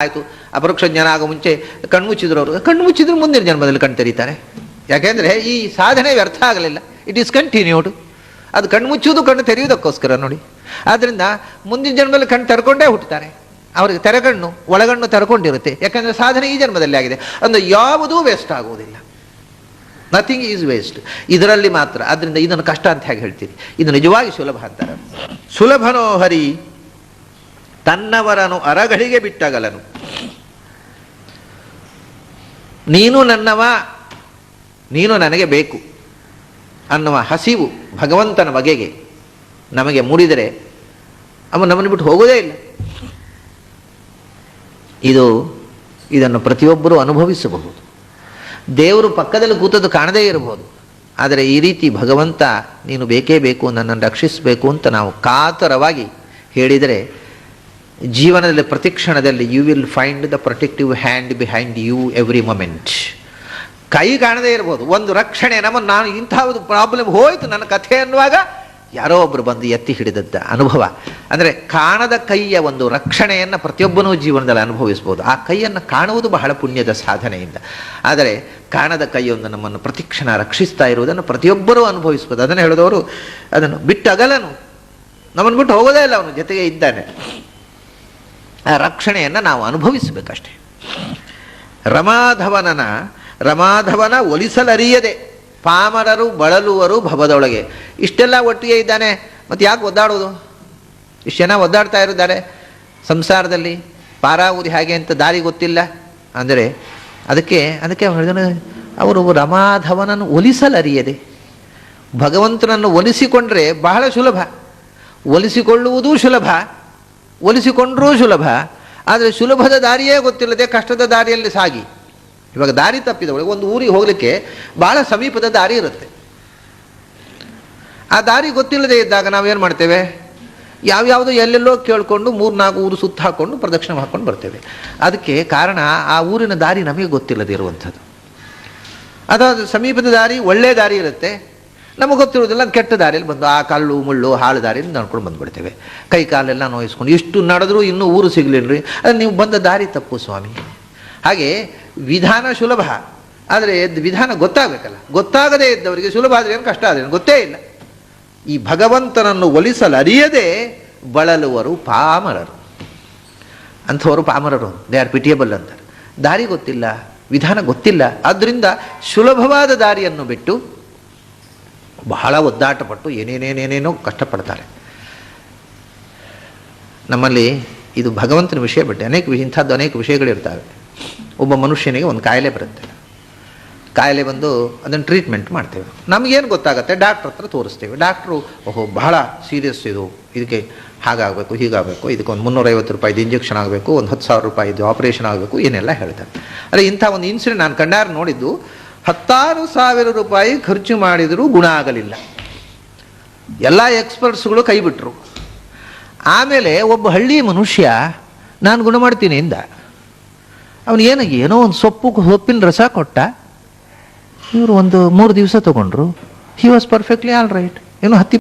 ಆಯಿತು. ಅಪರೋಕ್ಷ ಜ್ಞಾನ ಆಗೋ ಮುಂಚೆ ಕಣ್ಮುಚ್ಚಿದ್ರು ಅವರು. ಕಣ್ಣು ಮುಚ್ಚಿದ್ರು ಮುಂದಿನ ಜನ್ಮದಲ್ಲಿ ಕಣ್ ತೆರೀತಾರೆ. ಯಾಕೆಂದರೆ ಈ ಸಾಧನೆ ವ್ಯರ್ಥ ಆಗಲಿಲ್ಲ. ಇಟ್ ಈಸ್ ಕಂಟಿನ್ಯೂಡ್ ಅದು ಕಣ್ಣು ಮುಚ್ಚುವುದು, ಕಣ್ಣು ತೆರೆಯುವುದಕ್ಕೋಸ್ಕರ ನೋಡಿ. ಆದ್ದರಿಂದ ಮುಂದಿನ ಜನ್ಮದಲ್ಲಿ ಕಣ್ಣು ತೆರ್ಕೊಂಡೇ ಹುಟ್ಟುತ್ತಾರೆ. ಅವರಿಗೆ ತೆರೆಗಣ್ಣು ಒಳಗಣ್ಣು ತರ್ಕೊಂಡಿರುತ್ತೆ. ಯಾಕಂದರೆ ಸಾಧನೆ ಈ ಜನ್ಮದಲ್ಲಿ ಆಗಿದೆ. ಅಂದರೆ ಯಾವುದೂ ವೇಸ್ಟ್ ಆಗುವುದಿಲ್ಲ. ನಥಿಂಗ್ ಈಸ್ ವೇಸ್ಟ್ ಇದರಲ್ಲಿ ಮಾತ್ರ. ಆದ್ದರಿಂದ ಇದನ್ನು ಕಷ್ಟ ಅಂತ ಹೇಗೆ ಹೇಳ್ತೀರಿ? ಇದು ನಿಜವಾಗಿ ಸುಲಭ ಅಂತಾರೆ ಸುಲಭನೋ ಹರಿ, ತನ್ನವರನು ಅರಗಳಿಗೆ ಬಿಟ್ಟಗಲನು. ನೀನು ನನ್ನವ, ನೀನು ನನಗೆ ಬೇಕು ಅನ್ನುವ ಹಸಿವು ಭಗವಂತನ ಬಗೆಗೆ ನಮಗೆ ಮೂಡಿದರೆ ಅವನು ನಮ್ಮನ್ನು ಬಿಟ್ಟು ಹೋಗೋದೇ ಇಲ್ಲ. ಇದು, ಇದನ್ನು ಪ್ರತಿಯೊಬ್ಬರೂ ಅನುಭವಿಸಬಹುದು. ದೇವರು ಪಕ್ಕದಲ್ಲಿ ಕೂತದ್ದು ಕಾಣದೇ ಇರಬಹುದು. ಆದರೆ ಈ ರೀತಿ ಭಗವಂತ, ನೀನು ಬೇಕೇ ಬೇಕು, ನನ್ನನ್ನು ರಕ್ಷಿಸಬೇಕು ಅಂತ ನಾವು ಕಾತರವಾಗಿ ಹೇಳಿದರೆ ಜೀವನದಲ್ಲಿ ಪ್ರತಿಕ್ಷಣದಲ್ಲಿ you will find the protective hand behind you every moment ಕೈ ಕಾಣದೇ ಇರ್ಬೋದು. ಒಂದು ರಕ್ಷಣೆ, ನಮ್ಮನ್ನು ನಾನು ಇಂಥದ್ದು ಪ್ರಾಬ್ಲಮ್ ಹೋಯಿತು ನನ್ನ ಕಥೆ ಅನ್ನುವಾಗ ಯಾರೋ ಒಬ್ಬರು ಬಂದು ಎತ್ತಿ ಹಿಡಿದದ್ದ ಅನುಭವ. ಅಂದರೆ ಕಾಣದ ಕೈಯ ಒಂದು ರಕ್ಷಣೆಯನ್ನು ಪ್ರತಿಯೊಬ್ಬನೂ ಜೀವನದಲ್ಲಿ ಅನುಭವಿಸ್ಬೋದು. ಆ ಕೈಯನ್ನು ಕಾಣುವುದು ಬಹಳ ಪುಣ್ಯದ ಸಾಧನೆಯಿಂದ. ಆದರೆ ಕಾಣದ ಕೈಯೊಂದು ನಮ್ಮನ್ನು ಪ್ರತಿಕ್ಷಣ ರಕ್ಷಿಸ್ತಾ ಇರುವುದನ್ನು ಪ್ರತಿಯೊಬ್ಬರೂ ಅನುಭವಿಸ್ಬೋದು. ಅದನ್ನು ಹೇಳಿದವರು ಅದನ್ನು ಬಿಟ್ಟಗಲನು ನಮ್ಮನ್ನು ಬಿಟ್ಟು ಹೋಗೋದೇ ಇಲ್ಲ, ಅವನು ಜೊತೆಗೆ ಇದ್ದಾನೆ. ಆ ರಕ್ಷಣೆಯನ್ನು ನಾವು ಅನುಭವಿಸಬೇಕಷ್ಟೆ. ರಮಾಧವನನ, ರಮಾಧವನ ಒಲಿಸಲರಿಯದೆ. ಪಾಮರರು ಬಳಲುವರು ಭವದೊಳಗೆ. ಇಷ್ಟೆಲ್ಲ ಒಟ್ಟಿಗೆ ಇದ್ದಾನೆ. ಮತ್ತು ಯಾಕೆ ಒದ್ದಾಡೋದು? ಇಷ್ಟು ಜನ ಒದ್ದಾಡ್ತಾ ಇರ್ತಾರೆ ಸಂಸಾರದಲ್ಲಿ. ಪಾರಾವುದಿ ಹಾಗೆ ಅಂತ ದಾರಿ ಗೊತ್ತಿಲ್ಲ. ಅಂದರೆ ಅದಕ್ಕೆ ಅದಕ್ಕೆ ಅವರು ರಮಾಧವನನ್ನು ಒಲಿಸಲರಿಯದೆ. ಭಗವಂತನನ್ನು ಒಲಿಸಿಕೊಂಡ್ರೆ ಬಹಳ ಸುಲಭ. ಒಲಿಸಿಕೊಳ್ಳುವುದೂ ಸುಲಭ. ಒಲಿಸಿಕೊಂಡರೂ ಸುಲಭ, ಆದರೆ ಸುಲಭದ ದಾರಿಯೇ ಗೊತ್ತಿಲ್ಲದೆ ಕಷ್ಟದ ದಾರಿಯಲ್ಲಿ ಸಾಗಿ. ಇವಾಗ ದಾರಿ ತಪ್ಪಿದವಳಿಗೆ ಒಂದು ಊರಿಗೆ ಹೋಗಲಿಕ್ಕೆ ಭಾಳ ಸಮೀಪದ ದಾರಿ ಇರುತ್ತೆ. ಆ ದಾರಿ ಗೊತ್ತಿಲ್ಲದೆ ಇದ್ದಾಗ ನಾವೇನು ಮಾಡ್ತೇವೆ? ಯಾವ್ಯಾವುದೋ ಎಲ್ಲೆಲ್ಲೋ ಕೇಳಿಕೊಂಡು ಮೂರು ನಾಲ್ಕು ಊರು ಸುತ್ತ ಹಾಕ್ಕೊಂಡು ಪ್ರದಕ್ಷಿಣೆ ಹಾಕ್ಕೊಂಡು ಬರ್ತೇವೆ. ಅದಕ್ಕೆ ಕಾರಣ ಆ ಊರಿನ ದಾರಿ ನಮಗೆ ಗೊತ್ತಿಲ್ಲದೆ ಇರುವಂಥದ್ದು. ಅದಾದ ಸಮೀಪದ ದಾರಿ ಒಳ್ಳೆಯ ದಾರಿ ಇರುತ್ತೆ. ನಮಗೆ ಗೊತ್ತಿರೋದಿಲ್ಲ ಕೆಟ್ಟ ದಾರಿಯಲ್ಲಿ ಬಂದು ಆ ಕಲ್ಲು, ಮುಳ್ಳು, ಹಾಳು ದಾರಿಯಲ್ಲಿ ನಡ್ಕೊಂಡು ಬಂದುಬಿಡ್ತೇವೆ. ಕೈ ಕಾಲೆಲ್ಲ ನೋಯಿಸ್ಕೊಂಡು ಇಷ್ಟು ನಡೆದ್ರೂ ಇನ್ನೂ ಊರು ಸಿಗಲಿಲ್ಲರಿ ಅದು ನೀವು ಬಂದ ದಾರಿ ತಪ್ಪು ಸ್ವಾಮಿ. ಹಾಗೆ ವಿಧಾನ ಸುಲಭ. ಆದರೆ ವಿಧಾನ ಗೊತ್ತಾಗಬೇಕಲ್ಲ. ಗೊತ್ತಾಗದೇ ಇದ್ದವರಿಗೆ ಸುಲಭ ಆದರೆ ಏನು ಕಷ್ಟ ಆದರೆ ಗೊತ್ತೇ ಇಲ್ಲ. ಈ ಭಗವಂತನನ್ನು ಒಲಿಸಲು ಅರಿಯದೆ ಬಳಲುವರು ಪಾಮರರು. ಅಂಥವರು ಪಾಮರರು. ದೇ ಆರ್ ಪಿಟಿಯಬಲ್ ಅಂತಾರೆ. ದಾರಿ ಗೊತ್ತಿಲ್ಲ, ವಿಧಾನ ಗೊತ್ತಿಲ್ಲ. ಆದ್ದರಿಂದ ಸುಲಭವಾದ ದಾರಿಯನ್ನು ಬಿಟ್ಟು ಬಹಳ ಒದ್ದಾಟಪಟ್ಟು ಏನೇನೇನೇನೇನೋ ಕಷ್ಟಪಡ್ತಾರೆ. ನಮ್ಮಲ್ಲಿ ಇದು ಭಗವಂತನ ವಿಷಯ ಬಿಟ್ಟೆ ಅನೇಕ ಇಂಥದ್ದು ಅನೇಕ ವಿಷಯಗಳಿರ್ತವೆ. ಒಬ್ಬ ಮನುಷ್ಯನಿಗೆ ಒಂದು ಕಾಯಿಲೆ ಬರುತ್ತೆ. ಕಾಯಿಲೆ ಬಂದು ಅದನ್ನು ಟ್ರೀಟ್ಮೆಂಟ್ ಮಾಡ್ತೇವೆ. ನಮಗೇನು ಗೊತ್ತಾಗುತ್ತೆ? ಡಾಕ್ಟ್ರ್ ಹತ್ರ ತೋರಿಸ್ತೇವೆ. ಡಾಕ್ಟ್ರು, ಓಹೋ, ಬಹಳ ಸೀರಿಯಸ್ ಇದು. ಇದಕ್ಕೆ ಹಾಗಾಗಬೇಕು, ಹೀಗಾಗಬೇಕು. ಇದಕ್ಕೆ ಒಂದು ಮುನ್ನೂರೈವತ್ತು ರೂಪಾಯಿದು ಇಂಜೆಕ್ಷನ್ ಆಗಬೇಕು. ಒಂದು ಹತ್ತು ಸಾವಿರ ರೂಪಾಯಿದು ಆಪರೇಷನ್ ಆಗಬೇಕು. ಏನೆಲ್ಲ ಹೇಳ್ತಾರೆ. ಅರೆ ಇಂಥ ಒಂದು ಇನ್ಸಿಡೆಂಟ್ ನಾನು ಕಣ್ಣಾರು ನೋಡಿದ್ದು ಹತ್ತಾರು ಸಾವಿರ ರೂಪಾಯಿ ಖರ್ಚು ಮಾಡಿದರೂ ಗುಣ ಆಗಲಿಲ್ಲ. ಎಲ್ಲ ಎಕ್ಸ್ಪರ್ಟ್ಸ್ಗಳು ಕೈ ಬಿಟ್ಟರು ಆಮೇಲೆ ಒಬ್ಬ ಹಳ್ಳಿ ಮನುಷ್ಯ, ನಾನು ಗುಣ ಮಾಡ್ತೀನಿ ಇಂದ ಅವನು ಏನು, ಏನೋ ಒಂದು ಸೊಪ್ಪು ಸೊಪ್ಪಿನ ರಸ ಕೊಟ್ಟ. ಇವರು ಒಂದು ಮೂರು ದಿವಸ ತಗೊಂಡ್ರು. He was perfectly all right ಏನು ಹತ್ತಿ